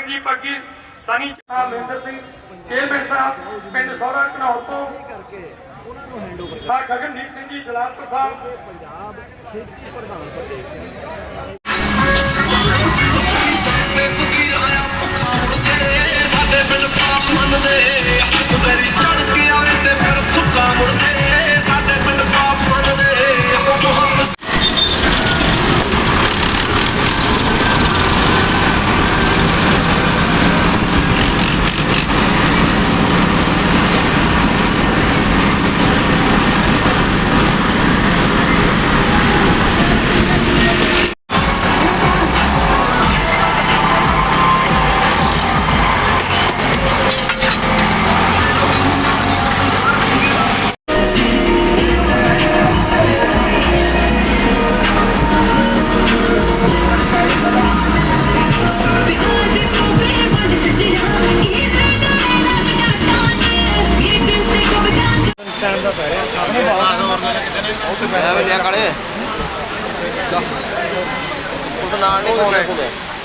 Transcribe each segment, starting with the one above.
ਸਿੰਘ ਜੀ ਪੱਗੀ ਸਨੀ ਮਹਿੰਦਰ ਸਿੰਘ ਕੇਲਬੈਂਡ ਸਾਹਿਬ ਪਿੰਡ ਸੌਰਾ ਘਨੌਰ ਤੋਂ। ਕਰਕੇ ਉਹਨਾਂ ਨੂੰ ਹੈਂਡਓਵਰ ਸਰ ਗਗਨਦੀਪ ਸਿੰਘ ਜੀ ਜਲਾਲਪੁਰ ਸਾਹਿਬ। ਪੰਜਾਬ ਖੇਤੀ ਪ੍ਰਧਾਨ ਪ੍ਰਦੇਸ਼ ਹੈ ਸਾਡੇ ਬਿਲ ਪਾਪ ਮੰਨਦੇ।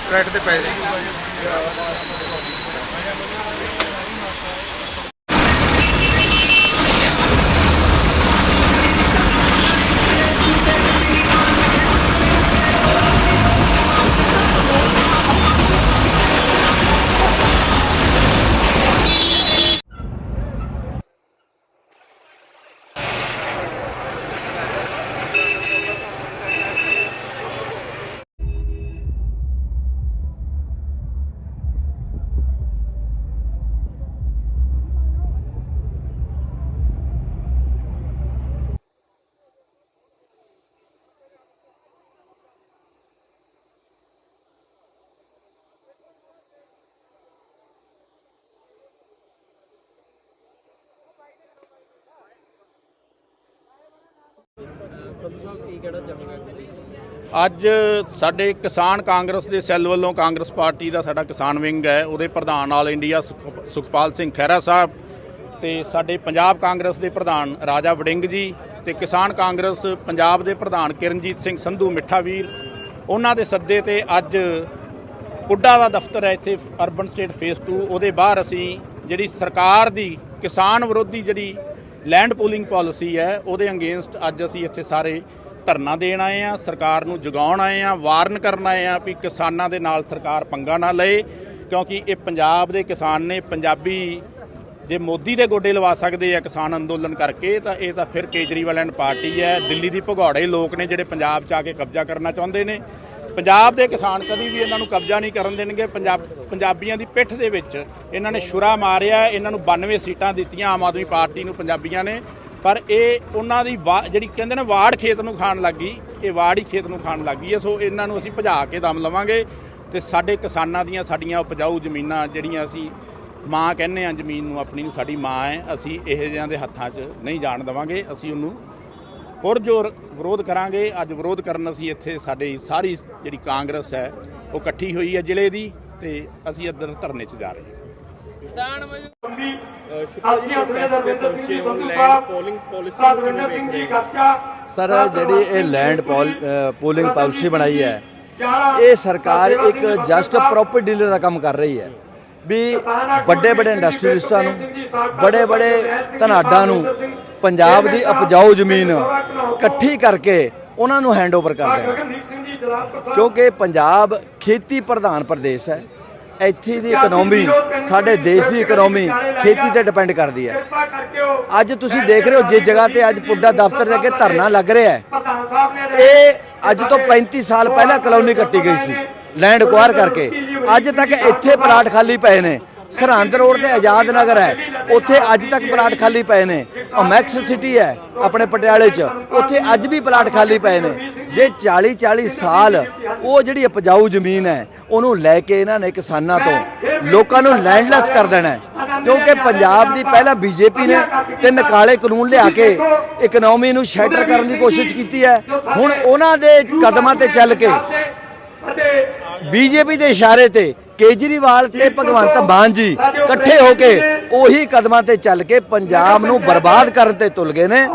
ਟਰੈਕ ਤੇ ਪੈ ਜਾਏ ਅੱਜ ਸਾਡੇ ਕਿਸਾਨ ਕਾਂਗਰਸ ਦੇ ਸੈੱਲ ਵੱਲੋਂ ਕਾਂਗਰਸ ਪਾਰਟੀ ਦਾ ਸਾਡਾ ਕਿਸਾਨ ਵਿੰਗ ਹੈ, ਉਹਦੇ ਪ੍ਰਧਾਨ ਆਲ ਇੰਡੀਆ ਸੁਖ- ਸੁਖਪਾਲ ਸਿੰਘ ਖਹਿਰਾ ਸਾਹਿਬ ਤੇ ਸਾਡੇ ਪੰਜਾਬ ਕਾਂਗਰਸ ਦੇ ਪ੍ਰਧਾਨ ਰਾਜਾ ਵੜਿੰਗ ਜੀ ਤੇ ਕਿਸਾਨ ਕਾਂਗਰਸ ਪੰਜਾਬ ਦੇ ਪ੍ਰਧਾਨ ਕਿਰਨਜੀਤ ਸਿੰਘ ਸੰਧੂ ਮਿੱਠਾ ਵੀਰ ਉਹਨਾਂ ਦੇ ਸੱਦੇ ਤੇ ਅੱਜ ਪੁੱਡਾ ਦਾ ਦਫ਼ਤਰ ਹੈ ਇੱਥੇ ਅਰਬਨ ਸਟੇਟ ਫੇਸ 2 ਉਹਦੇ ਬਾਹਰ ਅਸੀਂ ਜਿਹੜੀ ਸਰਕਾਰ ਦੀ ਕਿਸਾਨ ਵਿਰੋਧੀ ਜਿਹੜੀ ਲੈਂਡ ਪੂਲਿੰਗ ਪਾਲਿਸੀ ਹੈ, ਉਹਦੇ ਅਗੇਂਸਟ ਅੱਜ ਅਸੀਂ ਇੱਥੇ ਸਾਰੇ ਧਰਨਾ ਦੇਣ ਆਏ ਆ ਸਰਕਾਰ ਨੂੰ ਜਗਾਉਣ ਆਏ ਆ ਵਾਰਨ ਕਰਨ ਆਏ ਆ ਵੀ ਕਿਸਾਨਾਂ ਦੇ ਨਾਲ ਸਰਕਾਰ ਪੰਗਾ ਨਾ ਲਏ, ਕਿਉਂਕਿ ਇਹ ਪੰਜਾਬ ਦੇ ਕਿਸਾਨ ਨੇ, ਪੰਜਾਬੀ ਜੇ ਮੋਦੀ ਦੇ ਗੋਡੇ ਲਵਾ ਸਕਦੇ ਆ ਕਿਸਾਨ ਅੰਦੋਲਨ ਕਰਕੇ, ਤਾਂ ਇਹ ਤਾਂ ਫਿਰ ਕੇਜਰੀਵਾਲ ਐਂਡ ਪਾਰਟੀ ਹੈ, ਦਿੱਲੀ ਦੀ ਭਗੌੜੇ ਲੋਕ ਨੇ ਜਿਹੜੇ ਪੰਜਾਬ 'ਚ ਆ ਕੇ ਕਬਜ਼ਾ ਕਰਨਾ ਚਾਹੁੰਦੇ ਨੇ। ਪੰਜਾਬ ਦੇ ਕਿਸਾਨ ਕਦੀ ਵੀ ਇਹਨਾਂ ਨੂੰ ਕਬਜ਼ਾ ਨਹੀਂ ਕਰਨ ਦੇਣਗੇ। ਪੰਜਾਬ ਪੰਜਾਬੀਆਂ ਦੀ ਪਿੱਠ ਦੇ ਵਿੱਚ ਇਹਨਾਂ ਨੇ ਛੁਰਾ ਮਾਰਿਆ, ਇਹਨਾਂ ਨੂੰ 92 ਸੀਟਾਂ ਦਿੱਤੀਆਂ ਆਮ ਆਦਮੀ ਪਾਰਟੀ ਨੂੰ ਪੰਜਾਬੀਆਂ ਨੇ। ਪਰ ਇਹ ਉਹਨਾਂ ਦੀ ਵਾ- ਜਿਹੜੀ ਕਹਿੰਦੇ ਨੇ ਵਾੜ ਖੇਤ ਨੂੰ ਖਾਣ ਲੱਗੀ, ਇਹ ਵਾੜ ਹੀ ਖੇਤ ਨੂੰ ਖਾਣ ਲੱਗੀ ਹੈ। ਸੋ ਇਹਨਾਂ ਨੂੰ ਅਸੀਂ ਭਜਾ ਕੇ ਦਮ ਲਵਾਂਗੇ ਤੇ ਸਾਡੇ ਕਿਸਾਨਾਂ ਦੀਆਂ, ਸਾਡੀਆਂ ਉਪਜਾਊ ਜ਼ਮੀਨਾਂ ਜਿਹੜੀਆਂ ਅਸੀਂ ਮਾਂ ਕਹਿੰਦੇ ਆ ਜ਼ਮੀਨ ਨੂੰ ਆਪਣੀ ਨੂੰ ਸਾਡੀ ਮਾਂ ਹੈ। ਅਸੀਂ ਇਹੋ ਜਿਹਿਆਂ ਦੇ ਹੱਥਾਂ 'ਚ ਨਹੀਂ ਜਾਣ ਦੇਵਾਂਗੇ। ਅਸੀਂ ਉਹਨੂੰ ਪੁਰਜੋਰ ਵਿਰੋਧ ਕਰਾਂਗੇ ਅੱਜ ਵਿਰੋਧ ਕਰਨ ਅਸੀਂ ਇੱਥੇ ਸਾਡੀ ਸਾਰੀ ਜਿਹੜੀ ਕਾਂਗਰਸ ਹੈ ਉਹ ਇਕੱਠੀ ਹੋਈ ਹੈ ਜ਼ਿਲ੍ਹੇ ਦੀ ਤੇ ਅਸੀਂ ਇੱਧਰ ਧਰਨੇ 'ਚ ਜਾ ਰਹੇ ਹਾਂ। ਗੱਜਾ ਸਰ ਜਿਹੜੀ ਇਹ ਲੈਂਡ ਪੋਲਿੰਗ ਪਾਲਿਸੀ ਬਣਾਈ ਹੈ ਇਹ ਸਰਕਾਰ ਇੱਕ ਜਸਟ ਪ੍ਰੋਪਰਟੀ ਡੀਲਰ ਦਾ ਕੰਮ ਕਰ ਰਹੀ ਹੈ। ਵੀ ਵੱਡੇ ਵੱਡੇ ਇੰਡਸਟਰੀਲਿਸਟਾਂ ਨੂੰ ਬੜੇ ਬੜੇ ਧਨਾਡਾਂ ਨੂੰ ਪੰਜਾਬ ਦੀ ਉਪਜਾਊ ਜ਼ਮੀਨ ਇਕੱਠੀ ਕਰਕੇ ਉਹਨਾਂ ਨੂੰ ਹੈਂਡਓਵਰ ਕਰ ਦੇਣਾ। ਕਿਉਂਕਿ ਪੰਜਾਬ ਖੇਤੀ ਪ੍ਰਧਾਨ ਪ੍ਰਦੇਸ਼ ਹੈ। ਇੱਥੇ ਦੀ ਇਕਨੋਮੀ ਸਾਡੇ ਦੇਸ਼ ਦੀ ਇਕਨੋਮੀ ਖੇਤੀ ਤੇ ਡਿਪੈਂਡ ਕਰਦੀ ਹੈ। ਅੱਜ ਤੁਸੀਂ ਦੇਖ ਰਹੇ ਹੋ ਜਿਸ ਜਗ੍ਹਾ ਤੇ ਅੱਜ ਪੁੱਡਾ ਦਫ਼ਤਰ ਦੇ ਅੱਗੇ ਧਰਨਾ ਲੱਗ ਰਿਹਾ ਹੈ। ਇਹ ਅੱਜ ਤੋਂ 35 ਸਾਲ ਪਹਿਲਾਂ ਕਲੋਨੀ ਕੱਟੀ ਗਈ ਸੀ। ਲੈਂਡ ਅਕਵਾਇਰ ਕਰਕੇ। ਅੱਜ ਤੱਕ ਇੱਥੇ ਪਲਾਟ ਖਾਲੀ ਪਏ ਨੇ। ਸਰਹੰਦ ਰੋਡ ਤੇ ਆਜ਼ਾਦ ਨਗਰ ਹੈ। ਉੱਥੇ ਅੱਜ ਤੱਕ ਪਲਾਟ ਖਾਲੀ ਪਏ ਨੇ। ਉਹ ਮੈਕਸ ਸਿਟੀ ਹੈ ਆਪਣੇ ਪਟਿਆਲੇ 'ਚ। ਉੱਥੇ ਅੱਜ ਵੀ ਪਲਾਟ ਖਾਲੀ ਪਏ ਨੇ। ਜੇ 40 40 ਸਾਲ ਉਹ ਜਿਹੜੀ ਉਪਜਾਊ ਜ਼ਮੀਨ ਹੈ, ਉਹਨੂੰ ਲੈ ਕੇ ਇਹਨਾਂ ਨੇ ਕਿਸਾਨਾਂ ਤੋਂ ਲੋਕਾਂ ਨੂੰ ਲੈਂਡਲੈਸ ਕਰ ਦੇਣਾ ਕਿਉਂਕਿ ਪੰਜਾਬ ਦੀ ਪਹਿਲਾਂ ਬੀਜੇਪੀ ਨੇ ਤਿੰਨ ਕਾਲੇ ਕਾਨੂੰਨ ਲਿਆ ਕੇ ਇਕਨੋਮੀ ਨੂੰ ਸ਼ੈਟਰ ਕਰਨ ਦੀ ਕੋਸ਼ਿਸ਼ ਕੀਤੀ ਹੈ। ਹੁਣ ਉਹਨਾਂ ਦੇ ਕਦਮਾਂ ਤੇ ਚੱਲ ਕੇ ਬੀਜੇਪੀ ਦੇ ਇਸ਼ਾਰੇ ਤੇ ਕੇਜਰੀਵਾਲ ਤੇ ਭਗਵੰਤ ਮਾਨ ਜੀ ਇਕੱਠੇ ਹੋ ਕੇ ਉਹੀ ਕਦਮਾਂ ਤੇ ਚੱਲ ਕੇ ਪੰਜਾਬ ਨੂੰ ਬਰਬਾਦ ਕਰਨ ਤੇ ਤੁਲ ਗਏ ਨੇ।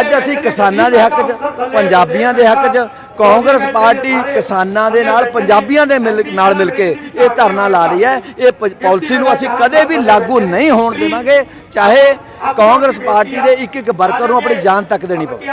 ਅੱਜ ਅਸੀਂ ਕਿਸਾਨਾਂ ਦੇ ਹੱਕ 'ਚ, ਪੰਜਾਬੀਆਂ ਦੇ ਹੱਕ 'ਚ, ਕਾਂਗਰਸ ਪਾਰਟੀ ਕਿਸਾਨਾਂ ਦੇ ਨਾਲ, ਪੰਜਾਬੀਆਂ ਦੇ ਮਿਲ- ਨਾਲ ਮਿਲ ਕੇ ਇਹ ਧਰਨਾ ਲਾ ਰਹੀ ਹੈ। ਇਹ ਪ- ਪਾਲਿਸੀ ਨੂੰ ਅਸੀਂ ਕਦੇ ਵੀ ਲਾਗੂ ਨਹੀਂ ਹੋਣ ਦੇਵਾਂਗੇ, ਚਾਹੇ ਕਾਂਗਰਸ ਪਾਰਟੀ ਦੇ ਇੱਕ ਇੱਕ ਵਰਕਰ ਨੂੰ ਆਪਣੀ ਜਾਨ ਤੱਕ ਦੇਣੀ ਪਵੇ।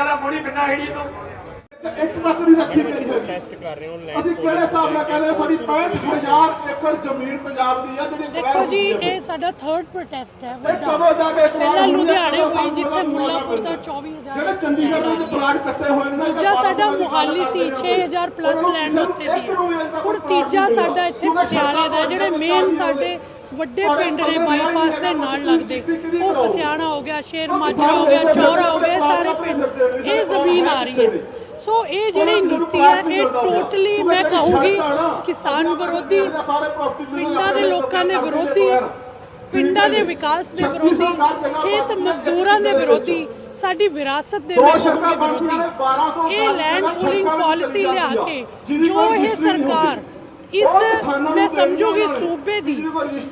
ਇੱਕ ਤੱਕ ਨਹੀਂ ਰੱਖੀ ਗਈ ਹੋਈ। ਅਸੀਂ ਕਿਹੜੇ ਹਿਸਾਬ ਨਾਲ ਕਹਿੰਦੇ ਹਾਂ, ਸਾਡੀ 65000 ਏਕੜ ਜ਼ਮੀਨ ਪੰਜਾਬ ਦੀ ਆ ਜਿਹੜੀ ਦੇਖੋ ਜੀ ਇਹ ਸਾਡਾ ਥਰਡ ਪ੍ਰੋਟੈਸਟ ਹੈ ਵੱਡਾ। ਜਾ ਕੇ ਪਹਿਲਾਂ ਲੁਧਿਆਣੇ ਹੋਈ ਜਿੱਥੇ ਮੁੱਲਾਪੁਰ ਦਾ 24000 ਜਿਹੜੇ ਚੰਡੀਗੜ੍ਹ ਦੇ ਵਿੱਚ ਪਲਾਟ ਕੱਟੇ ਹੋਏ ਨੇ ਦੂਜਾ ਸਾਡਾ ਮੁਹਾਲੀ ਸੀ 6000 ਪਲੱਸ ਲੈਂਡ ਉੱਥੇ ਦੀ ਹੈ। ਹੁਣ ਤੀਜਾ ਸਾਡਾ ਇੱਥੇ ਪਟਿਆਲੇ ਦਾ ਹੈ, ਜਿਹੜੇ ਮੇਨ ਸਾਡੇ ਵੱਡੇ ਪਿੰਡ ਨੇ ਬਾਈਪਾਸ ਦੇ ਨਾਲ ਲੱਗਦੇ। ਉਹ ਪਸਿਆਣਾ ਹੋ ਗਿਆ ਸ਼ੇਰ ਮਾਜਰਾ ਹੋ ਗਿਆ ਚੌਰਾ ਹੋ ਗਿਆ ਸਾਰੇ ਪਿੰਡ ਇਹ ਜ਼ਮੀਨ ਆ ਰਹੀ ਹੈ। ਸੋ ਇਹ ਜਿਹੜੀ ਨੀਤੀ ਹੈ ਇਹ ਟੋਟਲੀ ਮੈਂ ਕਹੂੰਗੀ ਕਿਸਾਨ ਵਿਰੋਧੀ ਪਿੰਡਾਂ ਦੇ ਲੋਕਾਂ ਦੇ ਵਿਰੋਧੀ ਪਿੰਡਾਂ ਦੇ ਵਿਕਾਸ ਦੇ ਵਿਰੋਧੀ ਖੇਤ ਮਜ਼ਦੂਰਾਂ ਦੇ ਵਿਰੋਧੀ ਸਾਡੀ ਵਿਰਾਸਤ ਦੇ ਵਿਰੋਧੀ। ਇਹ ਲੈਂਡ ਪੂਲਿੰਗ ਪਾਲਿਸੀ ਲਿਆ ਕੇ ਜੋ ਇਹ ਸਰਕਾਰ ਇਸ ਮੈਂ ਸਮਝੂਗੀ ਸੂਬੇ ਦੀ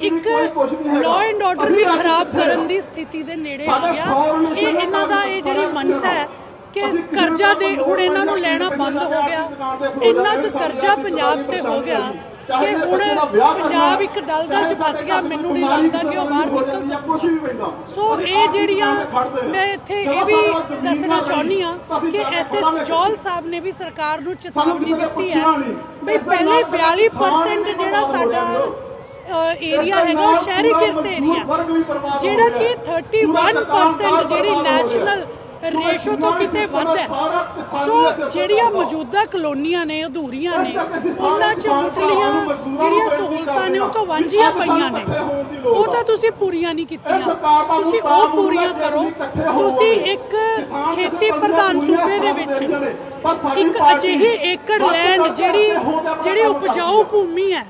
ਇੱਕ ਲਾਅ ਐਂਡ ਆਰਡਰ ਵੀ ਖਰਾਬ ਕਰਨ ਦੀ ਸਥਿਤੀ ਦੇ ਨੇੜੇ ਆ ਗਿਆ। ਇਹ ਇਹਨਾਂ ਦਾ ਇਹ ਜਿਹੜੀ ਮਨਸਾ ਹੈ ਕਿ ਕਰਜ਼ਾ ਦੇ ਹੁਣ ਇਹਨਾਂ ਨੂੰ ਲੈਣਾ ਬੰਦ ਹੋ ਗਿਆ। ਇੰਨਾ ਕੁ ਕਰਜ਼ਾ ਪੰਜਾਬ ਤੇ ਹੋ ਗਿਆ ਕਿ ਹੁਣ ਪੰਜਾਬ ਇੱਕ ਦਲਦਲ ਚ ਫਸ ਗਿਆ, ਮੈਨੂੰ ਨਹੀਂ ਲੱਗਦਾ ਕਿ ਉਹ ਬਾਹਰ ਨਿਕਲ ਸਕਦਾ। ਸੋ ਇਹ ਜਿਹੜੀਆਂ ਮੈਂ ਇੱਥੇ ਇਹ ਵੀ ਦੱਸਣਾ ਚਾਹੁੰਦੀ ਆ ਕਿ ਐਸਐਸ ਜੋਲ ਸਾਹਿਬ ਨੇ ਵੀ ਸਰਕਾਰ ਨੂੰ ਚੇਤਾਵਨੀ ਦਿੱਤੀ ਹੈ ਵੀ ਪਹਿਲੇ 42% ਜਿਹੜਾ ਸਾਡਾ ਏਰੀਆ ਹੈਗਾ ਸ਼ਹਿਰੀ ਕਿਰਤ ਏਰੀਆ ਜਿਹੜਾ ਕਿ 31% ਜਿਹੜੀ ਨੈਸ਼ਨਲ ਰੇਸ਼ੋ ਤੋਂ ਕਿਤੇ ਵੱਧ ਹੈ। ਸੋ ਜਿਹੜੀਆਂ ਮੌਜੂਦਾ ਕਲੋਨੀਆਂ ਨੇ ਅਧੂਰੀਆਂ ਨੇ ਉਹਨਾਂ 'ਚ ਮੁੱਢਲੀਆਂ ਜਿਹੜੀਆਂ ਸਹੂਲਤਾਂ ਨੇ ਉਹ ਤੋਂ ਵਾਂਝੀਆਂ ਪਈਆਂ ਨੇ। ਉਹ ਤਾਂ ਤੁਸੀਂ ਪੂਰੀਆਂ ਨਹੀਂ ਕੀਤੀਆਂ। ਤੁਸੀਂ ਉਹ ਪੂਰੀਆਂ ਕਰੋ। ਤੁਸੀਂ ਇੱਕ ਖੇਤੀ ਪ੍ਰਧਾਨ ਸੂਬੇ ਦੇ ਵਿੱਚ ਇੱਕ ਅਜਿਹੀ ਏਕੜ ਲੈਂਡ ਜਿਹੜੀ ਜਿਹੜੀ ਉਪਜਾਊ ਭੂਮੀ ਹੈ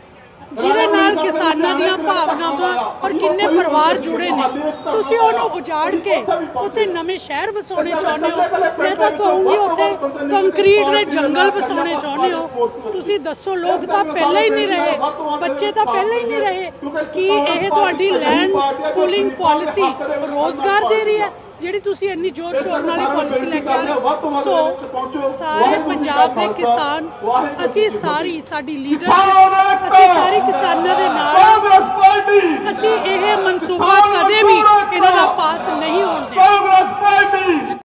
ਜਿਹਦੇ ਨਾਲ ਕਿਸਾਨਾਂ ਦੀਆਂ ਭਾਵਨਾਵਾਂ ਔਰ ਕਿੰਨੇ ਪਰਿਵਾਰ ਜੁੜੇ ਨੇ। ਤੁਸੀਂ ਉਹਨੂੰ ਉਜਾੜ ਕੇ ਉੱਥੇ ਨਵੇਂ ਸ਼ਹਿਰ ਵਸਾਉਣੇ ਚਾਹੁੰਦੇ ਹੋ। ਮੈਂ ਤਾਂ ਕਹੂੰਗੀ ਉੱਥੇ ਕੰਕਰੀਟ ਦੇ ਜੰਗਲ ਵਸਾਉਣੇ ਚਾਹੁੰਦੇ ਹੋ। ਤੁਸੀਂ ਦੱਸੋ, ਲੋਕ ਤਾਂ ਪਹਿਲਾਂ ਹੀ ਨਹੀਂ ਰਹੇ। ਬੱਚੇ ਤਾਂ ਪਹਿਲਾਂ ਹੀ ਨਹੀਂ ਰਹੇ ਕੀ ਇਹ ਤੁਹਾਡੀ ਲੈਂਡ ਪੂਲਿੰਗ ਪਾਲਿਸੀ ਰੋਜ਼ਗਾਰ ਦੇ ਰਹੀ ਹੈ। ਜਿਹੜੀ ਤੁਸੀਂ ਇੰਨੀ ਜ਼ੋਰ ਸ਼ੋਰ ਨਾਲ ਇਹ ਪਾਲਿਸੀ ਲੈ ਕੇ ਆਏ ਹੋ। ਸੋ ਸਾਰੇ ਪੰਜਾਬ ਦੇ ਕਿਸਾਨ ਅਸੀਂ ਸਾਰੀ ਸਾਡੀ ਲੀਡਰਸ਼ਿਪ ਅਸੀਂ ਸਾਰੇ ਕਿਸਾਨਾਂ ਦੇ ਨਾਲ। ਹਾਂ। ਕਾਂਗਰਸ ਪਾਰਟੀ। ਅਸੀਂ ਇਹ ਮਨਸੂਬਾ ਕਦੇ ਵੀ ਇਹਨਾਂ ਦਾ ਪਾਸ ਨਹੀਂ ਹੋਣ ਦੇਣਾ। ਕਾਂਗਰਸ ਪਾਰਟੀ।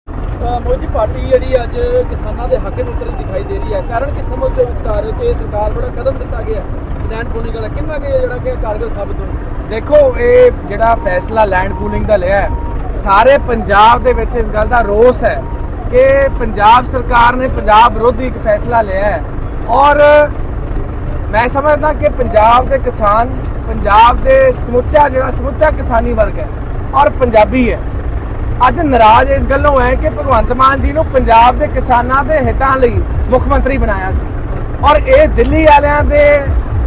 ਮੋਦੀ ਪਾਰਟੀ ਜਿਹੜੀ ਅੱਜ ਕਿਸਾਨਾਂ ਦੇ ਹੱਕ ਨੂੰ ਉਤਰਨ ਦਿਖਾਈ ਦੇ ਰਹੀ ਹੈ। ਕਾਰਨ ਕਿ ਸਮਝ ਦੇ ਵਿਚਕਾਰ ਕਿ ਸਰਕਾਰ ਬੜਾ ਕਦਮ ਦਿੱਤਾ ਗਿਆ ਲੈਂਡ ਪੂਲਿੰਗ ਵਾਲਾ ਕਿੰਨਾ ਕਿ ਜਿਹੜਾ ਕਿ ਕਾਰਗਰ ਸਾਬਤ ਹੋਣਾ। ਦੇਖੋ ਇਹ ਜਿਹੜਾ ਫੈਸਲਾ ਲੈਂਡ ਪੂਲਿੰਗ ਦਾ ਲਿਆ ਹੈ, ਸਾਰੇ ਪੰਜਾਬ ਦੇ ਵਿੱਚ ਇਸ ਗੱਲ ਦਾ ਰੋਸ ਹੈ ਕਿ ਪੰਜਾਬ ਸਰਕਾਰ ਨੇ ਪੰਜਾਬ ਵਿਰੋਧੀ ਇੱਕ ਫੈਸਲਾ ਲਿਆ ਹੈ। ਔਰ ਮੈਂ ਸਮਝਦਾ ਕਿ ਪੰਜਾਬ ਦੇ ਕਿਸਾਨ, ਪੰਜਾਬ ਦੇ ਸਮੁੱਚਾ ਜਿਹੜਾ ਸਮੁੱਚਾ ਕਿਸਾਨੀ ਵਰਗ ਹੈ, ਔਰ ਪੰਜਾਬੀ ਹੈ। ਅੱਜ ਨਾਰਾਜ਼ ਇਸ ਗੱਲੋਂ ਹੈ ਕਿ ਭਗਵੰਤ ਮਾਨ ਜੀ ਨੂੰ ਪੰਜਾਬ ਦੇ ਕਿਸਾਨਾਂ ਦੇ ਹਿੱਤਾਂ ਲਈ ਮੁੱਖ ਮੰਤਰੀ ਬਣਾਇਆ ਸੀ। ਔਰ ਇਹ ਦਿੱਲੀ ਵਾਲਿਆਂ ਦੇ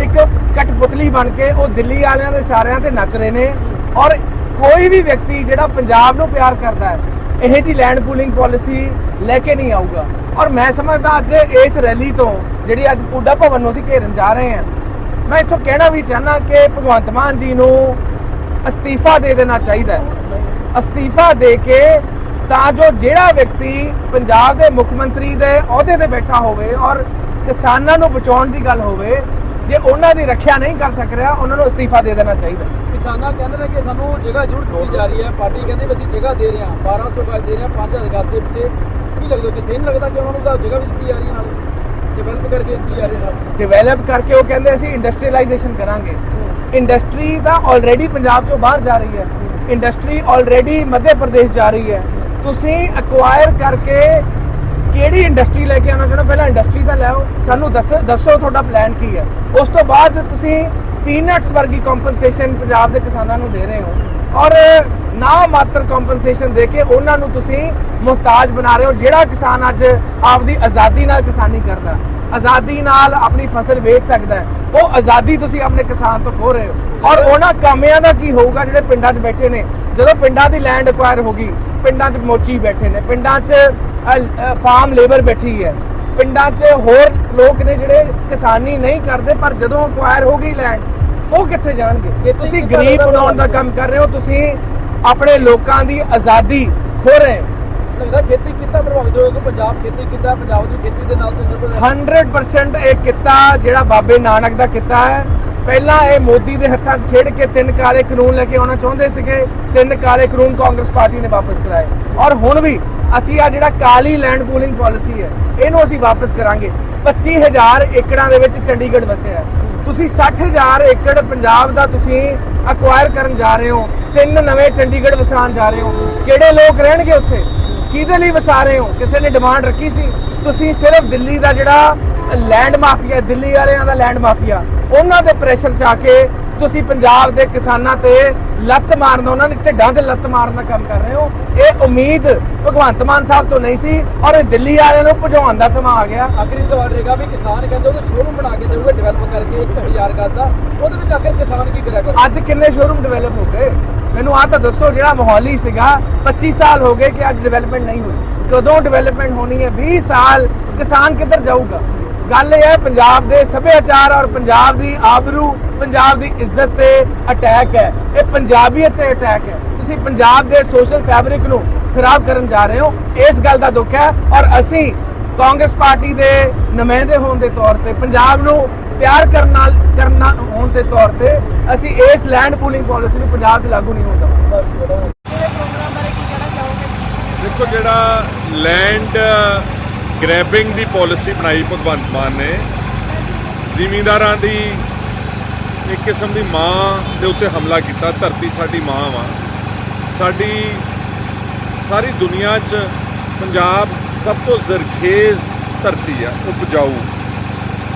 ਇੱਕ ਕਠਪੁਤਲੀ ਬਣ ਕੇ ਉਹ ਦਿੱਲੀ ਵਾਲਿਆਂ ਦੇ ਇਸ਼ਾਰਿਆਂ ਤੇ ਨੱਚ ਰਹੇ ਨੇ। ਔਰ ਕੋਈ ਵੀ ਵਿਅਕਤੀ ਜਿਹੜਾ ਪੰਜਾਬ ਨੂੰ ਪਿਆਰ ਕਰਦਾ ਹੈ, ਇਹ ਜੀ ਲੈਂਡ ਪੂਲਿੰਗ ਪਾਲਿਸੀ ਲੈ ਕੇ ਨਹੀਂ ਆਊਗਾ। ਔਰ ਮੈਂ ਸਮਝਦਾ ਅੱਜ ਇਸ ਰੈਲੀ ਤੋਂ ਜਿਹੜੀ ਅੱਜ ਪੁੱਡਾ ਭਵਨ ਨੂੰ ਅਸੀਂ ਘੇਰਨ ਜਾ ਰਹੇ ਹਾਂ, ਮੈਂ ਇੱਥੋਂ ਕਹਿਣਾ ਵੀ ਚਾਹਨਾ ਕਿ ਭਗਵੰਤ ਮਾਨ ਜੀ ਨੂੰ ਅਸਤੀਫਾ ਦੇ ਦੇਣਾ ਚਾਹੀਦਾ ਅਸਤੀਫਾ ਦੇ ਕੇ ਤਾਂ ਜੋ ਜਿਹੜਾ ਵਿਅਕਤੀ ਪੰਜਾਬ ਦੇ ਮੁੱਖ ਮੰਤਰੀ ਦੇ ਅਹੁਦੇ ਤੇ ਬੈਠਾ ਹੋਵੇ ਔਰ ਕਿਸਾਨਾਂ ਨੂੰ ਬਚਾਉਣ ਦੀ ਗੱਲ ਹੋਵੇ ਜੇ ਉਹਨਾਂ ਦੀ ਰੱਖਿਆ ਨਹੀਂ ਕਰ ਸਕ ਰਿਹਾ ਉਹਨਾਂ ਨੂੰ ਅਸਤੀਫਾ ਦੇ ਦੇਣਾ ਚਾਹੀਦਾ ਕਿਸਾਨਾਂ ਕਹਿੰਦੇ ਨੇ ਕਿ ਸਾਨੂੰ ਜਗ੍ਹਾ ਜ਼ਰੂਰ ਦਿੱਤੀ ਜਾ ਰਹੀ ਹੈ। ਪਾਰਟੀ ਕਹਿੰਦੀ ਵੀ ਅਸੀਂ ਜਗ੍ਹਾ ਦੇ ਰਹੇ ਹਾਂ 1200 ਗਜ ਦੇ ਰਹੇ ਹਾਂ 5000 ਗਜ ਦੇ ਵਿੱਚ ਕੀ ਲੱਗਦਾ ਕਿ ਸਹੀ ਨਹੀਂ ਲੱਗਦਾ ਕਿ ਉਹਨਾਂ ਨੂੰ ਤਾਂ ਜਗ੍ਹਾ ਵੀ ਦਿੱਤੀ ਜਾ ਰਹੀ ਹੈ ਨਾਲ? ਡਿਵੈਲਪ ਕਰਕੇ ਦਿੱਤੀ ਜਾ ਰਹੀ ਹੈ ਨਾਲ। ਡਿਵੈਲਪ ਕਰਕੇ ਉਹ ਕਹਿੰਦੇ ਅਸੀਂ ਇੰਡਸਟਰੀਅਲਾਈਜੇਸ਼ਨ ਕਰਾਂਗੇ। ਇੰਡਸਟਰੀ ਤਾਂ ਆਲਰੇਡੀ ਪੰਜਾਬ ਚੋਂ ਬਾਹਰ ਜਾ ਰਹੀ ਹੈ। ਇੰਡਸਟਰੀ ਆਲਰੇਡੀ ਮੱਧ ਪ੍ਰਦੇਸ਼ ਜਾ ਰਹੀ ਹੈ। ਤੁਸੀਂ ਅਕਵਾਇਰ ਕਰਕੇ ਕਿਹੜੀ ਇੰਡਸਟਰੀ ਲੈ ਕੇ ਆਉਣਾ ਚਾਹੁੰਦਾ ਪਹਿਲਾਂ ਇੰਡਸਟਰੀ ਦਾ ਲਿਆਓ ਸਾਨੂੰ ਦੱਸੋ ਦੱਸੋ ਤੁਹਾਡਾ ਪਲਾਨ ਕੀ ਹੈ। ਉਸ ਤੋਂ ਬਾਅਦ ਤੁਸੀਂ ਪੀਨਟਸ ਵਰਗੀ ਕੰਪਨਸੇਸ਼ਨ ਪੰਜਾਬ ਦੇ ਕਿਸਾਨਾਂ ਨੂੰ ਦੇ ਰਹੇ ਹੋ। ਔਰ ਨਾ ਮਾਤਰ ਕੰਪਨਸੇਸ਼ਨ ਦੇ ਕੇ ਉਹਨਾਂ ਨੂੰ ਤੁਸੀਂ ਮੁਹਤਾਜ ਬਣਾ ਰਹੇ ਹੋ, ਜਿਹੜਾ ਕਿਸਾਨ ਅੱਜ ਆਪਦੀ ਆਜ਼ਾਦੀ ਨਾਲ ਕਿਸਾਨੀ ਕਰਦਾ ਆਜ਼ਾਦੀ ਨਾਲ ਆਪਣੀ ਫਸਲ ਵੇਚ ਸਕਦਾ ਹੈ। ਉਹ ਆਜ਼ਾਦੀ ਤੁਸੀਂ ਆਪਣੇ ਕਿਸਾਨ ਤੋਂ ਖੋ ਰਹੇ ਹੋ। ਔਰ ਉਹਨਾਂ ਕਾਮਿਆਂ ਦਾ ਕੀ ਹੋਊਗਾ ਜਿਹੜੇ ਪਿੰਡਾਂ 'ਚ ਬੈਠੇ ਨੇ? ਜਦੋਂ ਪਿੰਡਾਂ ਦੀ ਲੈਂਡ ਐਕਵਾਇਰ ਹੋਗੀ ਪਿੰਡਾਂ 'ਚ ਮੋਚੀ ਬੈਠੇ ਨੇ, ਪਿੰਡਾਂ 'ਚ ਫਾਰਮ ਲੇਬਰ ਬੈਠੀ ਹੈ। ਪਿੰਡਾਂ 'ਚ ਹੋਰ ਲੋਕ ਨੇ ਜਿਹੜੇ ਕਿਸਾਨੀ ਨਹੀਂ ਕਰਦੇ ਪਰ ਜਦੋਂ ਅਕਵਾਇਰ ਹੋ ਗਈ ਲੈਂਡ ਉਹ ਕਿੱਥੇ ਜਾਣਗੇ? ਤੁਸੀਂ ਗਰੀਬ ਬਣਾਉਣ ਦਾ ਕੰਮ ਕਰ ਰਹੇ ਹੋ ਤੁਸੀਂ ਆਪਣੇ ਲੋਕਾਂ ਦੀ ਆਜ਼ਾਦੀ ਖੋ ਰਹੇ ਹੋ। ਲੱਗਦਾ ਖੇਤੀ ਕਿੱਤਾ ਪ੍ਰਭਾਵਿਤ ਹੋਏਗਾ ਪੰਜਾਬ ਖੇਤੀ ਕਿੱਤਾ ਪੰਜਾਬ ਦੀ ਖੇਤੀ ਦੇ ਨਾਲ ਤੇ ਨਿਰਭਰ ਹੈ 100% ਇਹ ਕਿੱਤਾ ਜਿਹੜਾ ਬਾਬੇ ਨਾਨਕ ਦਾ ਕਿੱਤਾ ਹੈ। ਪਹਿਲਾਂ ਇਹ ਮੋਦੀ ਦੇ ਹੱਥਾਂ 'ਚ ਖੇਡ ਕੇ ਤਿੰਨ ਕਾਲੇ ਕਾਨੂੰਨ ਲੈ ਕੇ ਆਉਣਾ ਚਾਹੁੰਦੇ ਸੀਗੇ ਤਿੰਨ ਕਾਲੇ ਕਾਨੂੰਨ ਕਾਂਗਰਸ ਪਾਰਟੀ ਨੇ ਵਾਪਸ ਕਰਾਏ ਔਰ ਹੁਣ ਵੀ ਅਸੀਂ ਆ ਜਿਹੜਾ ਕਾਲੀ ਲੈਂਡ ਪੂਲਿੰਗ ਪਾਲਿਸੀ ਹੈ, ਇਹਨੂੰ ਅਸੀਂ ਵਾਪਸ ਕਰਾਂਗੇ। 25000 ਏਕੜਾਂ ਦੇ ਵਿੱਚ ਚੰਡੀਗੜ੍ਹ ਵਸਿਆ ਹੈ। ਤੁਸੀਂ 60000 ਏਕੜ ਪੰਜਾਬ ਦਾ ਤੁਸੀਂ ਅਕਵਾਇਰ ਕਰਨ ਜਾ ਰਹੇ ਹੋ, ਤਿੰਨ ਨਵੇਂ ਚੰਡੀਗੜ੍ਹ ਵਸਾਉਣ ਜਾ ਰਹੇ ਹੋ। ਕਿਹੜੇ ਲੋਕ ਰਹਿਣਗੇ ਉੱਥੇ? ਕਿਹਦੇ ਲਈ ਵਸਾ ਰਹੇ ਹੋ? ਕਿਸੇ ਨੇ ਡਿਮਾਂਡ ਰੱਖੀ ਸੀ? ਤੁਸੀਂ ਸਿਰਫ ਦਿੱਲੀ ਦਾ ਜਿਹੜਾ ਲੈਂਡ ਮਾਫੀਆ ਦਿੱਲੀ ਵਾਲਿਆਂ ਦਾ ਲੈਂਡ ਮਾਫੀਆ ਉਹਨਾਂ ਦੇ ਪ੍ਰੈਸ਼ਰ ਚ ਆ ਕੇ ਤੁਸੀਂ ਪੰਜਾਬ ਦੇ ਕਿਸਾਨਾਂ ਤੇ ਲੱਤ ਮਾਰਨ ਉਹਨਾਂ ਦੇ ਢਿੱਡਾਂ ਤੇ ਲੱਤ ਮਾਰਨ ਦਾ ਕੰਮ ਕਰ ਰਹੇ ਹੋ। ਇਹ ਉਮੀਦ ਭਗਵੰਤ ਮਾਨ ਸਾਹਿਬ ਤੋਂ ਨਹੀਂ ਸੀ ਔਰ ਇਹ ਦਿੱਲੀ ਵਾਲਿਆਂ ਨੂੰ ਭਜਾਉਣ ਦਾ ਸਮਾਂ ਆ ਗਿਆ। ਆਖਰੀ ਸਵਾਲ ਰਹੇਗਾ ਵੀ ਕਿਸਾਨ ਕਹਿੰਦੇ ਉਹਨੂੰ ਸ਼ੋਰੂਮ ਬਣਾ ਕੇ ਦੇਊਗਾ ਡਿਵੈਲਪ ਕਰਕੇ 1000 ਗਜ਼ ਦਾ। ਉਹਦੇ ਵਿੱਚ ਆਖਿਰ ਕਿਸਾਨ ਕੀ ਕਰਿਆ ਕਰੂ ਅੱਜ ਕਿੰਨੇ ਸ਼ੋਰੂਮ ਡਿਵੈਲਪ ਹੋ ਗਏ? ਮੈਨੂੰ ਆ ਤਾਂ ਦੱਸੋ ਜਿਹੜਾ ਮੋਹਾਲੀ ਸੀਗਾ 25 ਸਾਲ ਹੋ ਗਏ ਕਿ ਅੱਜ ਡਿਵੈਲਪਮੈਂਟ ਨਹੀਂ ਹੋਈ। ਕਦੋਂ ਡਿਵੈਲਪਮੈਂਟ ਹੋਣੀ ਹੈ? 20 ਸਾਲ ਕਿਸਾਨ ਕਿੱਧਰ ਜਾਊਗਾ? ਗੱਲ ਇਹ ਹੈ, ਪੰਜਾਬ ਦੇ ਸੱਭਿਆਚਾਰ ਔਰ ਪੰਜਾਬ ਦੀ ਆਬਰੂ, ਪੰਜਾਬ ਦੀ ਇੱਜ਼ਤ ਤੇ ਅਟੈਕ ਹੈ। ਇਹ ਪੰਜਾਬੀਅਤ ਤੇ ਅਟੈਕ ਹੈ। ਤੁਸੀਂ ਪੰਜਾਬ ਦੇ ਸੋਸ਼ਲ ਫੈਬਰਿਕ ਨੂੰ ਖਰਾਬ ਕਰਨ ਜਾ ਰਹੇ ਹੋ, ਇਸ ਗੱਲ ਦਾ ਦੁੱਖ ਹੈ ਔਰ ਅਸੀਂ ਕਾਂਗਰਸ ਪਾਰਟੀ ਦੇ ਨੁਮਾਇੰਦੇ ਹੋਣ ਦੇ ਤੌਰ ਤੇ, ਪੰਜਾਬ ਨੂੰ ਪਿਆਰ ਕਰਨ ਨਾਲ, ਕਰਨਾ ਹੋਣ ਦੇ ਤੌਰ ਤੇ, ਅਸੀਂ ਇਸ ਲੈਂਡ ਪੂਲਿੰਗ ਪਾਲਿਸੀ ਨੂੰ ਪੰਜਾਬ 'ਚ ਲਾਗੂ ਨਹੀਂ ਹੋਣ ਦੇਵਾਂਗੇ। ਦੇਖੋ ਜਿਹੜਾ ਲੈਂਡ ਗ੍ਰੈਬਿੰਗ ਦੀ ਪਾਲਿਸੀ ਬਣਾਈ ਭਗਵੰਤ ਮਾਨ ਨੇ। ਜ਼ਿਮੀਂਦਾਰਾਂ ਦੀ ਇੱਕ ਕਿਸਮ ਦੀ ਮਾਂ ਦੇ ਉੱਤੇ ਹਮਲਾ ਕੀਤਾ, ਧਰਤੀ ਸਾਡੀ ਮਾਂ ਵਾ। ਸਾਡੀ ਸਾਰੀ ਦੁਨੀਆ 'ਚ ਪੰਜਾਬ ਸਭ ਤੋਂ ਜ਼ਰਖੇਜ਼ ਧਰਤੀ ਆ, ਉਪਜਾਊ।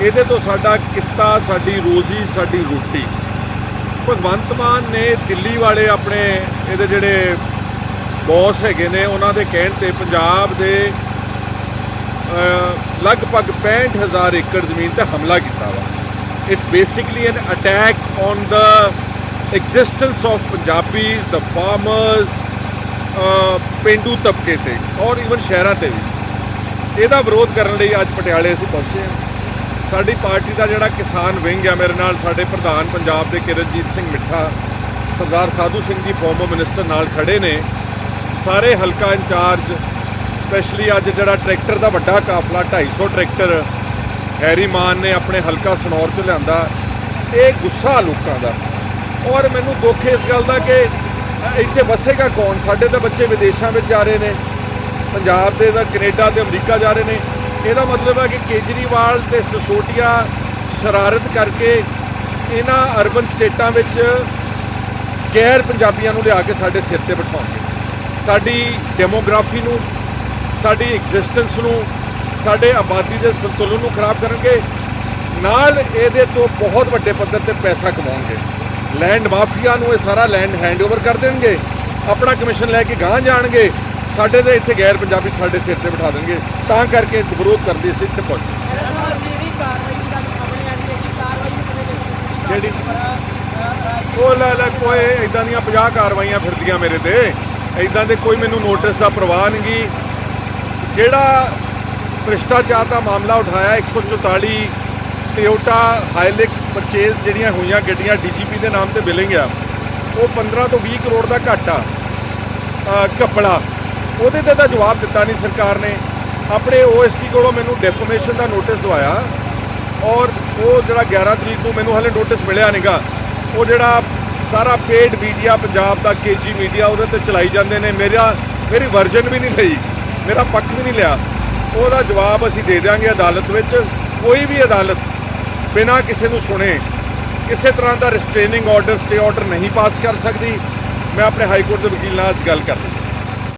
ਇਹਦੇ ਤੋਂ ਸਾਡਾ ਕਿੱਤਾ, ਸਾਡੀ ਰੋਜ਼ੀ, ਸਾਡੀ ਰੋਟੀ। ਭਗਵੰਤ ਮਾਨ ਨੇ ਦਿੱਲੀ ਵਾਲੇ ਆਪਣੇ ਇਹਦੇ ਜਿਹੜੇ ਬੌਸ ਹੈਗੇ ਨੇ, ਉਹਨਾਂ ਦੇ ਕਹਿਣ ਤੇ ਪੰਜਾਬ ਦੇ ਲਗਭਗ 65000 ਏਕੜ ਜ਼ਮੀਨ ਤੇ ਹਮਲਾ ਕੀਤਾ ਵਾ। It's basically an attack on the existence of Punjabis the farmers ਪਿੰਡੂ ਤਬਕੇ ਤੇ ਔਰ ਇਵਨ ਸ਼ਹਿਰਾਂ ਤੇ ਵੀ। ਇਹਦਾ ਵਿਰੋਧ ਕਰਨ ਲਈ ਅੱਜ ਪਟਿਆਲੇ ਅਸੀਂ ਪਹੁੰਚੇ ਹਾਂ। ਸਾਡੀ ਪਾਰਟੀ ਦਾ ਜਿਹੜਾ ਕਿਸਾਨ ਵਿੰਗ ਹੈ ਮੇਰੇ ਨਾਲ, ਸਾਡੇ ਪ੍ਰਧਾਨ ਪੰਜਾਬ ਦੇ ਕਿਰਨਜੀਤ ਸਿੰਘ ਮਿੱਠਾ, ਸਰਦਾਰ ਸਾਧੂ ਸਿੰਘ ਜੀ ਫਾਰਮਰ ਮਿਨਿਸਟਰ ਨਾਲ ਖੜੇ ਨੇ। ਸਾਰੇ ਹਲਕਾ ਇੰਚਾਰਜ ਸਪੈਸ਼ਲੀ ਅੱਜ ਜਿਹੜਾ ਟਰੈਕਟਰ ਦਾ ਵੱਡਾ ਕਾਫਲਾ 250 ਟਰੈਕਟਰ ਹੈਰੀ ਮਾਨ ਨੇ ਆਪਣੇ ਹਲਕਾ ਸਨੌਰ ਚ ਲਿਆਂਦਾ, ਇਹ ਗੁੱਸਾ ਲੋਕਾਂ ਦਾ। ਔਰ ਮੈਨੂੰ ਦੁੱਖ ਇਸ ਗੱਲ ਦਾ ਕਿ ਇੱਥੇ ਵਸੇਗਾ ਕੌਣ? ਸਾਡੇ ਤਾਂ ਬੱਚੇ ਵਿਦੇਸ਼ਾਂ ਵਿੱਚ ਜਾ ਰਹੇ ਨੇ, ਪੰਜਾਬ ਦੇ ਤਾਂ ਕੈਨੇਡਾ ਤੇ ਅਮਰੀਕਾ ਜਾ ਰਹੇ ਨੇ। ਇਹਦਾ ਮਤਲਬ ਹੈ ਕਿ ਕੇਜਰੀਵਾਲ ਤੇ ਸਸੋਟੀਆ ਸ਼ਰਾਰਤ ਕਰਕੇ ਇਹਨਾਂ ਅਰਬਨ ਸਟੇਟਾਂ ਵਿੱਚ ਗੈਰ ਪੰਜਾਬੀਆਂ ਨੂੰ ਲਿਆ ਕੇ ਸਾਡੇ ਸਿਰ ਤੇ ਬਿਠਾਉਂਦੇ ਸਾਡੀ ਡੈਮੋਗ੍ਰਾਫੀ ਨੂੰ ਸਾਡੀ ਐਗਜ਼ਿਸਟੈਂਸ ਨੂੰ ਸਾਡੇ ਆਬਾਦੀ ਦੇ ਸੰਤੁਲਨ ਨੂੰ ਖਰਾਬ ਕਰਨਗੇ ਨਾਲ ਇਹਦੇ ਤੋਂ ਬਹੁਤ ਵੱਡੇ ਪੱਧਰ ਤੇ ਪੈਸਾ ਕਮਾਉਣਗੇ। ਲੈਂਡ ਮਾਫੀਆ ਨੂੰ ਇਹ ਸਾਰਾ ਲੈਂਡ ਹੈਂਡਓਵਰ ਕਰ ਦੇਣਗੇ ਆਪਣਾ ਕਮਿਸ਼ਨ ਲੈ ਕੇ ਗਾਂਹ ਜਾਣਗੇ ਸਾਡੇ ਤੇ ਇੱਥੇ ਗੈਰ ਪੰਜਾਬੀ ਸਾਡੇ ਸਿਰ ਤੇ ਬਿਠਾ ਦੇਣਗੇ ਤਾਂ ਕਰਕੇ ਵਿਰੋਧ ਕਰਦੇ ਅਸੀਂ ਇੱਥੇ ਪਹੁੰਚੇ ਜਿਹੜੀ ਉਹ ਲੈ ਲੈ ਕੋਈ ਇਦਾਂ ਦੀਆਂ 50 ਕਾਰਵਾਈਆਂ ਫਿਰਦੀਆਂ ਮੇਰੇ ਤੇ ਇਦਾਂ ਦੇ ਕੋਈ ਮੈਨੂੰ ਨੋਟਿਸ ਦਾ ਪ੍ਰਵਾਹ ਨਹੀਂਗੀ ਜਿਹੜਾ ਭ੍ਰਿਸ਼ਟਾਚਾਰ ਦਾ ਮਾਮਲਾ ਉਠਾਇਆ 144 ਟਿਓਟਾ ਹਾਈਲਿਕਸ ਪਰਚੇਸ ਜਿਹੜੀਆਂ ਹੋਈਆਂ ਗੱਡੀਆਂ ਡੀਜੀਪੀ ਦੇ ਨਾਮ ਤੇ ਬਿਲਿੰਗ ਆ ਉਹ 15 ਤੋਂ 20 ਕਰੋੜ ਦਾ ਘਾਟਾ ਅ, ਕੱਪੜਾ ਉਹਦੇ ਤੇ ਤਾਂ ਜਵਾਬ ਦਿੱਤਾ ਨਹੀਂ ਸਰਕਾਰ ਨੇ। ਆਪਣੇ ਓਐਸਟੀ ਕੋਲੋਂ ਮੈਨੂੰ ਡੈਫਰਮੇਸ਼ਨ ਦਾ ਨੋਟਿਸ ਦਵਾਇਆ ਔਰ ਉਹ ਜਿਹੜਾ 11 ਤਰੀਕ ਨੂੰ ਮੈਨੂੰ ਹਲੇ ਨੋਟਿਸ ਮਿਲਿਆ ਨਹੀਂਗਾ ਉਹ ਜਿਹੜਾ ਸਾਰਾ ਪੇਡ ਮੀਡੀਆ ਪੰਜਾਬ ਦਾ ਕੇਜੀ ਮੀਡੀਆ ਉਹਦੇ ਤੇ ਚਲਾਈ ਜਾਂਦੇ ਨੇ। ਮੇਰਾ ਮੇਰੀ ਵਰਜਨ ਵੀ ਨਹੀਂ ਲਈ। ਮੇਰਾ ਪੱਖ ਵੀ ਨਹੀਂ ਲਿਆ। ਉਹਦਾ ਜਵਾਬ ਅਸੀਂ ਦੇ ਦਿਆਂਗੇ ਅਦਾਲਤ ਵਿੱਚ। ਕੋਈ ਵੀ ਅਦਾਲਤ ਬਿਨਾਂ ਕਿਸੇ ਨੂੰ ਸੁਣੇ, ਕਿਸੇ ਤਰ੍ਹਾਂ ਦਾ ਰਿਸਟ੍ਰੇਨਿੰਗ ਆਰਡਰ ਸਟੇ ਆਰਡਰ ਨਹੀਂ ਪਾਸ ਕਰ ਸਕਦੀ। ਮੈਂ ਆਪਣੇ ਹਾਈ ਕੋਰਟ ਦੇ ਵਕੀਲ ਨਾਲ ਅੱਜ ਗੱਲ ਕਰ ਲਈ